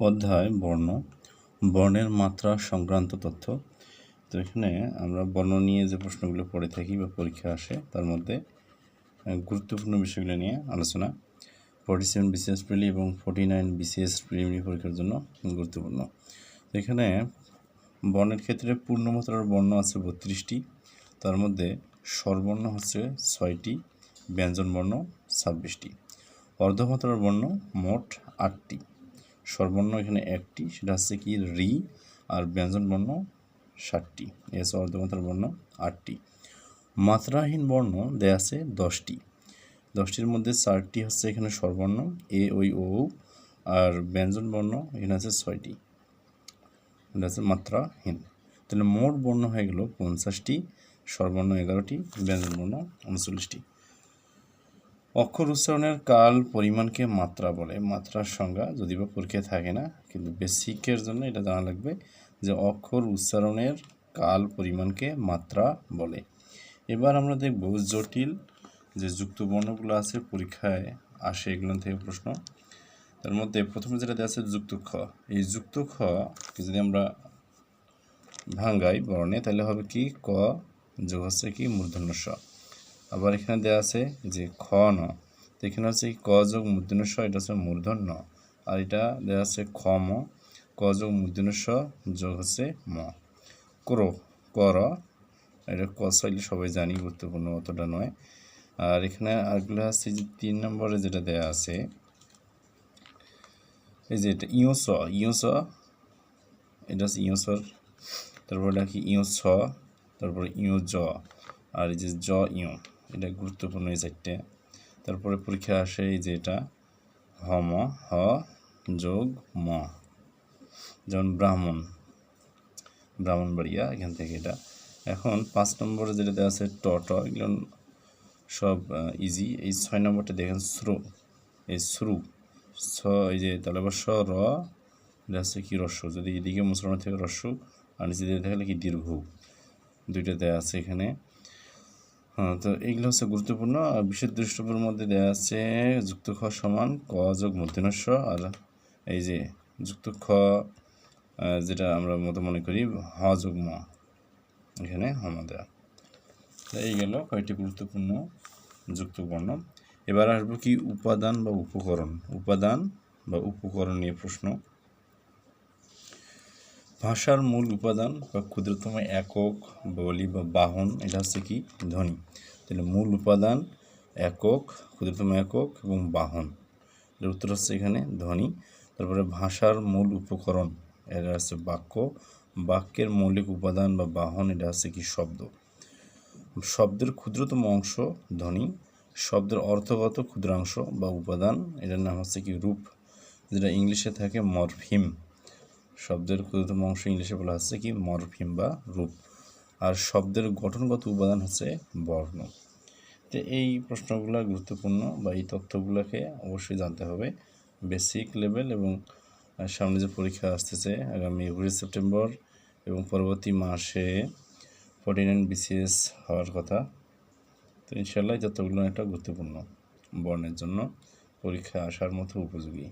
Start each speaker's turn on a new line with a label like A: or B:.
A: অধ্যায় বর্ণ। বর্ণের মাত্রা সংক্রান্ত তথ্য। তো এখানে আমরা বর্ণ নিয়ে যে প্রশ্নগুলো পড়ে থাকি বা পরীক্ষা আসে, তার মধ্যে গুরুত্বপূর্ণ বিষয়গুলো নিয়ে আলোচনা। ফর্টি সেভেন বিসিএস প্রিলি এবং ফর্টি নাইন বিসিএস প্রিলিমিনারি পরীক্ষার জন্য গুরুত্বপূর্ণ। এখানে বর্ণের ক্ষেত্রে পূর্ণমাত্রার বর্ণ আছে বত্রিশটি। তার মধ্যে স্বরবর্ণ হচ্ছে ছয়টি ব্যঞ্জন বর্ণ ছাব্বিশটি। অর্ধমাত্রার বর্ণ মোট আটটি। স্বরবর্ণ এখানে একটি, সেটা হচ্ছে কি রি আর ব্যঞ্জন বর্ণ ষাটটি এ হচ্ছে অর্ধমাত্রার বর্ণ আটটি। মাত্রাহীন বর্ণ দেয়া আছে দশটি। দশটির মধ্যে চারটি হচ্ছে এখানে স্বরবর্ণ, এ, ওই, ও আর ব্যঞ্জন বর্ণ এখানে আছে ছয়টি। এটা হচ্ছে মাত্রাহীন। তাহলে মোট বর্ণ হয়ে গেল পঞ্চাশটি, স্বরবর্ণ এগারোটি, ব্যঞ্জন বর্ণ উনচল্লিশটি। অক্ষর উচ্চারণের কাল পরিমাণকে মাত্রা বলে। মাত্রার সংজ্ঞা যদি বা পরীক্ষায় থাকে না, কিন্তু বেসিকের জন্য এটা জানা লাগবে যে অক্ষর উচ্চারণের কাল পরিমাণকে মাত্রা বলে। এবার আমরা দেখব জটিল যে যুক্ত বর্ণগুলো আছে, পরীক্ষায় আসে এগুলো থেকে প্রশ্ন। তার মধ্যে প্রথমে যেটা দেওয়া আছে, যুক্ত খ। এই যুক্ত খ যদি আমরা ভাঙ্গাই বর্ণে, তাহলে হবে কি? ক যোগ হচ্ছে কি? মূর্ধন্য স। আবার এখানে দেওয়া আছে যে খ, ন। তো এখানে হচ্ছে ক যোগ স এটা হচ্ছে মূর্ধন্য। আর এটা দেওয়া আছে খ, ম। ক যোগ স যোগ হচ্ছে ম। ক্র কর এটা ক চাইলে সবাই জানি গুরুত্বপূর্ণ অতটা নয়। আর এখানে আরগুলো আছে যে তিন নম্বরে যেটা দেওয়া আছে, এই যে এটা ইও স এটা হচ্ছে ইও সর তারপর ডাকি ইও ছ তারপরে ইও জ। আর এই যে জ ইও এটা গুরুত্বপূর্ণ এই চারটে। তারপরে পরীক্ষা আসে এই যে এটা, হ, ম, হ, যোগ, ম। যেমন ব্রাহ্মণ। ব্রাহ্মণবাড়িয়া, এখান থেকে এটা। এখন পাঁচ নম্বরে যেটা দেওয়া আছে ট ট, এগুলো সব ইজি এই ছয় নম্বরটা দেখেন শ্রু। এই শ্রু। ছ এই যে, তাহলে আবার স, র, এটা হচ্ছে কি রস্য? যদি এদিকে মুসলমান থেকে রস্য, আর নিচে দিয়ে দেখালে কি দীর্ঘ। দুইটা দেওয়া আছে এখানে। হ্যাঁ তো এইগুলো হচ্ছে গুরুত্বপূর্ণ। বিশেষ দ্রষ্টব্যের মধ্যে দেওয়া আছে যুক্ত খ সমান ক যোগ মূর্ধন্যস্ব আর এই যে যুক্ত খ যেটা আমরা মতো মনে করি হ যোগ ম, এখানে হম দেওয়া এই গেল কয়েকটি গুরুত্বপূর্ণ যুক্ত বর্ণ। এবার আসব কি উপাদান বা উপকরণ? উপাদান বা উপকরণ নিয়ে প্রশ্ন। ভাষার মূল উপাদান বা ক্ষুদ্রতম একক বলি বা বাহন, এটা হচ্ছে কি? ধ্বনি। তাহলে মূল উপাদান একক, ক্ষুদ্রতম একক এবং বাহন। এর উত্তর হচ্ছে এখানে ধ্বনি। তারপরে ভাষার মূল উপকরণ, এটা হচ্ছে বাক্য। বাক্যের মৌলিক উপাদান বা বাহন, এটা হচ্ছে কি? শব্দ। শব্দের ক্ষুদ্রতম অংশ ধ্বনি। শব্দের অর্থগত ক্ষুদ্রাংশ বা উপাদান, এটার নাম হচ্ছে কি? রূপ। যেটা ইংলিশে থাকে মরফিম। শব্দের ক্ষুদ্রতম অংশ ইংলিশে বলা হচ্ছে কি? মরফিম বা রূপ। আর শব্দের গঠনগত উপাদান হচ্ছে বর্ণ। তো এই প্রশ্নগুলো গুরুত্বপূর্ণ বা এই তথ্যগুলোকে অবশ্যই জানতে হবে। বেসিক লেভেল এবং সামনে যে পরীক্ষা আসতেছে আগামী একুশে সেপ্টেম্বর এবং পরবর্তী মাসে ফর্টি নাইন বিসিএস হওয়ার কথা। তো ইনশাল্লাহ তথ্যগুলো একটা গুরুত্বপূর্ণ। বর্ণের জন্য পরীক্ষা আসার মতো উপযোগী।